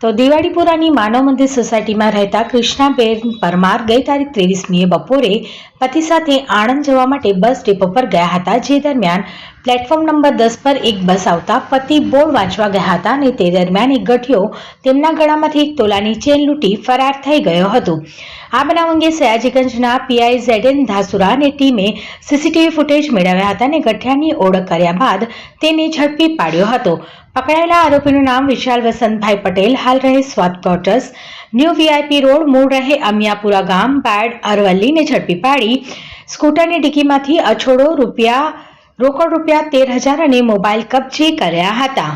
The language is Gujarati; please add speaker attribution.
Speaker 1: તો દિવાળીપુરાની માનવ મંદિર સોસાયટીમાં રહેતા કૃષ્ણાબેન પરમાર ગઈ તારીખ ત્રેવીસમીએ બપોરે પતિ સાથે આણંદ જવા માટે બસ ડેપો પર ગયા હતા, જે દરમિયાન પ્લેટફોર્મ નંબર દસ પર એક બસ આવતા પતિ બોર્ડ વાંચવા ગયા હતા અને તે દરમિયાન એક ગઠિયો તેમના ગળામાંથી એક તોલાની ચેન લૂંટી ફરાર થઈ ગયો હતો. આ બનાવ અંગે સયાજીગંજના પીઆઈ ઝેડેન ધાસુરા અને ટીમે સીસીટીવી ફૂટેજ મેળવ્યા હતા અને ગઠિયાની ઓળખ કર્યા બાદ તેને ઝડપી પાડ્યો હતો. પકડાયેલા આરોપીનું નામ વિશાલ વસંતભાઈ પટેલ હાલ રહે સ્વાત ક્વાર્ટર્સ. ન્યૂ વીઆઈપી રોડ મૂળ રહે અમિયાપુરા ગામ. બાડ, અરવલ્લીને ઝડપી પાડી. સ્કૂટરની ડિકીમાંથી અછોડો રૂપિયા રોકડ રૂપિયા તેર હજાર અને મોબાઈલ કબજે કર્યા હતા.